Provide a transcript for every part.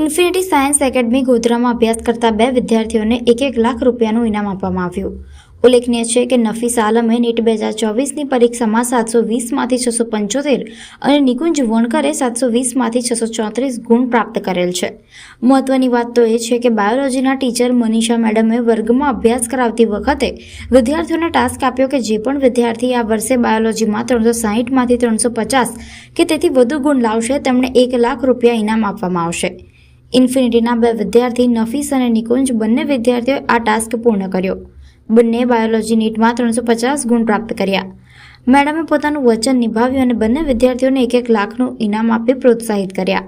Infinity science academy ગોધરામાં અભ્યાસ કરતા બે વિદ્યાર્થીઓને એક એક લાખ રૂપિયાનું ઇનામ આપવામાં આવ્યું. ઉલ્લેખનીય છે કે નફીસ આલમે નીટ બે હજાર ચોવીસની પરીક્ષામાં સાતસો વીસમાંથી છસો પંચોતેર અને નિકુંજ વણકરે સાતસો વીસમાંથી છસો ચોત્રીસ ગુણ પ્રાપ્ત કરેલ છે. મહત્વની વાત તો એ છે કે બાયોલોજીના ટીચર મનીષા મેડમે વર્ગમાં અભ્યાસ કરાવતી વખતે વિદ્યાર્થીઓને ટાસ્ક આપ્યો કે જે પણ વિદ્યાર્થી આ વર્ષે બાયોલોજીમાં ત્રણસો સાહીઠમાંથી ત્રણસો પચાસ કે તેથી વધુ ગુણ લાવશે તેમણે એક લાખ રૂપિયા ઇનામ આપવામાં આવશે. ઇન્ફિનિટીના બે વિદ્યાર્થી નફીસ અને નિકુંજ બંને વિદ્યાર્થીઓએ આ ટાસ્ક પૂર્ણ કર્યો બંને બાયોલોજી નીટમાં ત્રણસો પચાસ ગુણ પ્રાપ્ત કર્યા મેડમે પોતાનું વચન નિભાવ્યું અને બંને વિદ્યાર્થીઓને એક એક લાખનું ઇનામ આપી પ્રોત્સાહિત કર્યા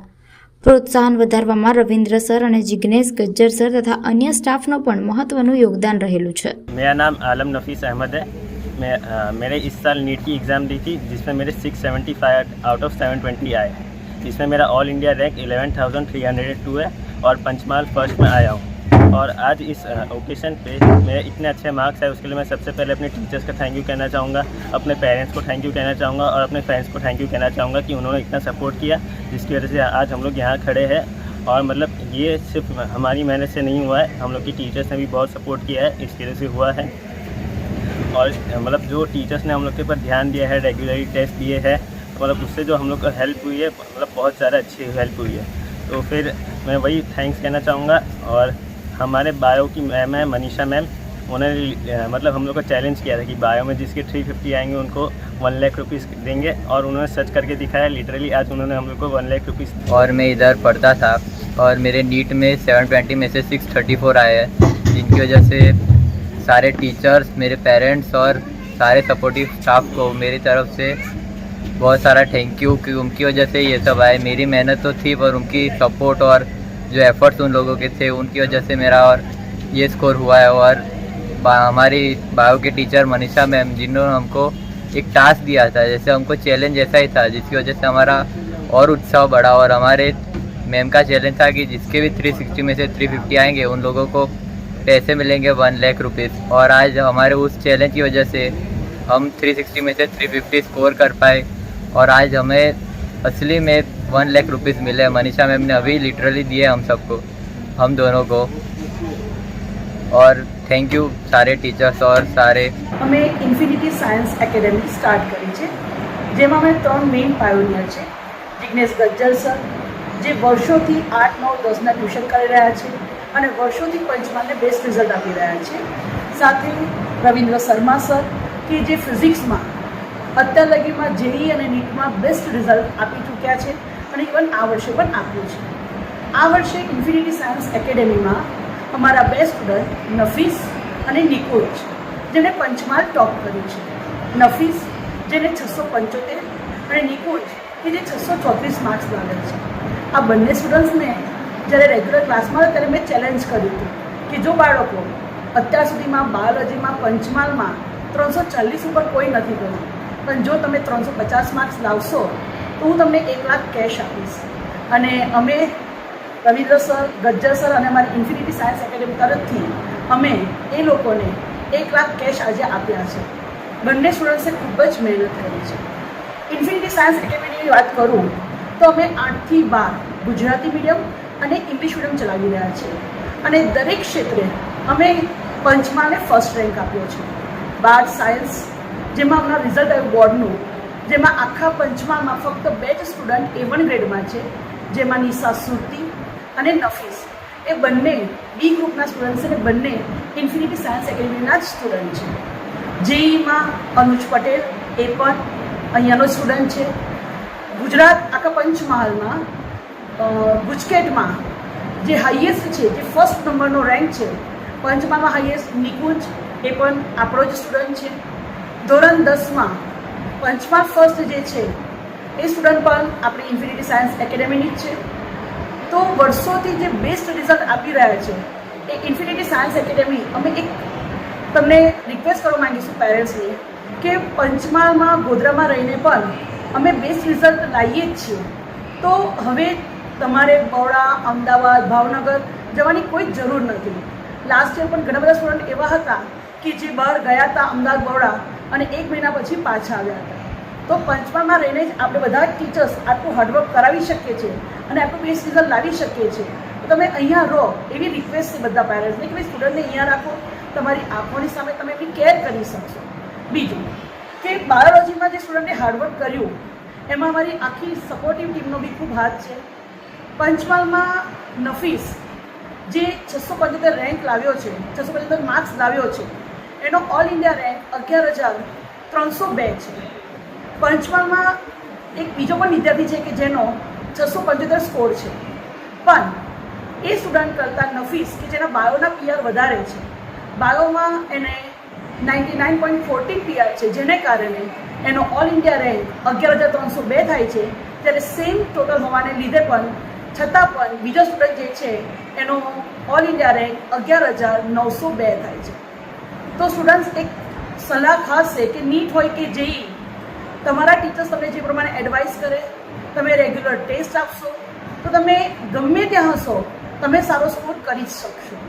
પ્રોત્સાહન વધારવામાં રવિન્દ્ર સર અને જિગ્નેશ ગજ્જર સર તથા અન્ય સ્ટાફનો પણ મહત્વનું યોગદાન રહેલું છે मेरा नाम आलम नफीस अहमद है मैं अ, मैंने इस साल नीट की एग्ज़ाम दी थी जिसमें मेरे 675 आउट ऑफ 720 आए जिसमें मेरा ऑल इंडिया रैंक 11,302 है और पंचमाल फ़र्स्ट में आया हूँ। और आज इस ओकेशन पे मेरे इतने अच्छे मार्क्स आए उसके लिए मैं सबसे पहले अपने टीचर्स का थैंक यू कहना चाहूँगा अपने पेरेंट्स को थैंक यू कहना चाहूँगा और अपने फ्रेंड्स को थैंक यू कहना चाहूँगा कि उन्होंने इतना सपोर्ट किया जिसकी वजह से आज हम लोग यहाँ खड़े हैं। और मतलब ये सिर्फ़ हमारी मेहनत से नहीं हुआ है हम लोग की टीचर्स ने भी बहुत सपोर्ट किया है इसकी वजह से हुआ है। और मतलब जो टीचर्स ने हम लोग के ऊपर ध्यान दिया है रेगुलरली टेस्ट दिए हैं मतलब उससे जो हम लोग को हेल्प हुई है मतलब बहुत ज़्यादा अच्छी हेल्प हुई है। तो फिर मैं वही थैंक्स कहना चाहूँगा और हमारे बायो की मैम है, मनीषा मैम उन्होंने मतलब हम लोग को चैलेंज किया था कि बायो में जिसके 350 आएँगे, उनको वन लाख रुपीज़ देंगे और उन्होंने सर्च करके दिखाया। लिटरली आज उन्होंने हम लोग को वन लाख रुपीज़ और मैं इधर पढ़ता था और मेरे नीट में 720 में से 634 आए हैं। जिनकी वजह से सारे टीचर्स मेरे पेरेंट्स और सारे सपोर्टिव स्टाफ को मेरी तरफ़ से बहुत सारा थैंक यू कि उनकी वजह से ये सब आए। मेरी मेहनत तो थी, पर उनकी सपोर्ट और जो एफर्ट्स उन लोगों के थे, उनकी वजह से मेरा और ये स्कोर हुआ है। और हमारी बायो के टीचर मनीषा मैम, जिन्होंने हमको एक टास्क दिया था, जैसे हमको चैलेंज ऐसा ही था, जिसकी वजह से हमारा और उत्साह बढ़ा। और हमारे मैम का चैलेंज था कि जिसके भी 360 में से 350 आएँगे, उन लोगों को पैसे मिलेंगे वन लाख रुपीज़ और आज हमारे उस चैलेंज की वजह से हम 360 में से 350 स्कोर कर पाए। और आज हमें असली में वन लाख रुपीज़ मिले मनीषा मैम ने अभी लिटरली दिए हम सबको हम दोनों को और थैंक यू सारे टीचर्स और सारे અમે ઇન્ફિનિટી સાયન્સ એકેડેમી સ્ટાર્ટ કરી છે જેમાં અમે ત્રણ મેઇન પાયોનિયર છે જિગ્નેશ ગજ્જર સર જે વર્ષોથી આઠ નવ દસના ટ્યુશન કરી રહ્યા છે અને વર્ષોથી પંચમાલને બેસ્ટ રિઝલ્ટ આપી રહ્યા છે સાથે રવિન્દ્ર શર્મા સર કે જે ફિઝિક્સમાં અત્યાર લગીમાં જેઈ અને નીટમાં બેસ્ટ રિઝલ્ટ આપી ચૂક્યા છે અને ઇવન આ વર્ષે પણ આપ્યું છે. આ વર્ષે ઇન્ફિનિટી સાયન્સ એકેડેમીમાં અમારા બે સ્ટુડન્ટ નફીસ અને નિકુંજ જેને પંચમાલ ટોપ કર્યું છે. નફીસ, જેને છસો પંચોતેર અને નિકોલ કે જે છસો ચોત્રીસ માર્ક્સ લાવેલ છે. આ બંને સ્ટુડન્ટ્સને જ્યારે રેગ્યુલર ક્લાસમાં હતા ત્યારે મેં ચેલેન્જ કર્યું હતું કે જો બાળકો અત્યાર સુધીમાં બાયોલોજીમાં પંચમાલમાં ત્રણસો ચાલીસ ઉપર કોઈ નથી ગયું પણ જો તમે ત્રણસો પચાસ માર્ક્સ લાવશો, તો હું તમને એક લાખ કેશ આપીશ. અને અમે રવિન્દ્ર સર, ગજ્જર સર અને અમારી ઇન્ફિનિટી સાયન્સ એકેડેમી તરફથી અમે એ લોકોને એક લાખ કેશ આજે આપ્યા છે. બંને સ્ટુડન્ટ્સે ખૂબ જ મહેનત કરી છે. ઇન્ફિનિટી સાયન્સ એકેડેમીની વાત કરું, તો અમે આઠથી બાર ગુજરાતી મીડિયમ અને ઇંગ્લિશ મીડિયમ ચલાવી રહ્યા છીએ. અને દરેક ક્ષેત્રે અમે પંચમાને ફર્સ્ટ રેન્ક આપ્યો છે. બાર સાયન્સ જેમાં હમણાં રિઝલ્ટ આવ્યું બોર્ડનું જેમાં આખા પંચમામાં ફક્ત બે જ સ્ટુડન્ટ એ વન ગ્રેડમાં છે, જેમાં નિશા સુરતી અને નફીસ. એ બંને બી ગ્રુપના સ્ટુડન્ટ છે અને બંને ઇન્ફિનિટી સાયન્સ એકેડમીના જ સ્ટુડન્ટ છે. જેઈમાં અનુજ પટેલ, એ પણ અહીંયાનો સ્ટુડન્ટ છે. ગુજરાત આખા પંચમહાલમાં ગુજકેટમાં જે હાઈએસ્ટ છે, જે ફર્સ્ટ નંબરનો રેન્ક છે પંચમહાલમાં હાઈએસ્ટ નિકુંજ, એ પણ આપણો જ સ્ટુડન્ટ છે. ધોરણ દસમાં પંચમા ફર્સ્ટ જે છે, એ સ્ટુડન્ટ પણ આપણી ઇન્ફિનિટી સાયન્સ એકેડેમીની જ છે. તો વર્ષોથી જે બેસ્ટ રિઝલ્ટ આપી રહ્યા છે, એ ઇન્ફિનિટી સાયન્સ એકેડેમી અમે એક તમને રિક્વેસ્ટ કરવા માંગીશું પેરેન્ટ્સની કે પંચમામાં ગોધરામાં રહીને પણ અમે બેસ્ટ રિઝલ્ટ લાવીએ જ છીએ. તો હવે તમારે બરોડા, અમદાવાદ, ભાવનગર જવાની કોઈ જરૂર નથી. લાસ્ટ યર પણ ઘણા બધા સ્ટુડન્ટ એવા હતા કે જે બહાર ગયા હતા અમદાવાદ, બરોડા અને એક મહિના પછી પાછા આવ્યા હતા. તો પંચમામાં રહીને જ આપણે બધા ટીચર્સ આટલું હાર્ડવર્ક કરાવી શકીએ છીએ અને આટલું બેસ્ટ રિઝલ્ટ લાવી શકીએ છીએ. તો તમે અહીંયા રહો એવી રિક્વેસ્ટ છે બધા પેરેન્ટ્સને કે ભાઈ સ્ટુડન્ટને અહીંયા રાખો. તમારી આંખોની સામે તમે એમની કેર કરી શકશો. બીજું કે બાયોલોજીમાં જે સ્ટુડન્ટે હાર્ડવર્ક કર્યું, એમાં મારી આખી સપોર્ટિવ ટીમનો બી ખૂબ હાથ છે. પંચમહાલમાં નફીસ જે છસો પંચોતેર રેન્ક લાવ્યો છે, છસો પંચોતેર માર્ક્સ લાવ્યો છે એનો ઓલ ઇન્ડિયા રેન્ક અગિયાર હજાર ત્રણસો બે છે. પંચમહાલમાં એક બીજો પણ વિદ્યાર્થી છે કે જેનો છસો પંચોતેર સ્કોર છે. પણ એ સ્ટુડન્ટ કરતાં નફીસ કે જેના બાયોના પીઆર વધારે છે. બાયોમાં એને ninety nine point fourteen PR છે, જેને કારણે એનો ઓલ ઇન્ડિયા રેન્ક અગિયાર હજાર ત્રણસો બે થાય છે. ત્યારે સેમ ટોટલ હોવાને લીધે પણ છતાં પણ બીજો સ્ટુડન્ટ જે છે, એનો ઓલ ઇન્ડિયા રેન્ક અગિયાર હજાર નવસો બે થાય છે. તો સ્ટુડન્ટ્સ એક સલાહ ખાસ છે કે નીટ હોય કે જેઈ, તમારા ટીચર્સ તમને જે પ્રમાણે એડવાઇસ કરે, તમે રેગ્યુલર ટેસ્ટ આપશો, તો તમે ગમે ત્યાં હશો, તમે સારો સ્કોર કરી જ શકશો.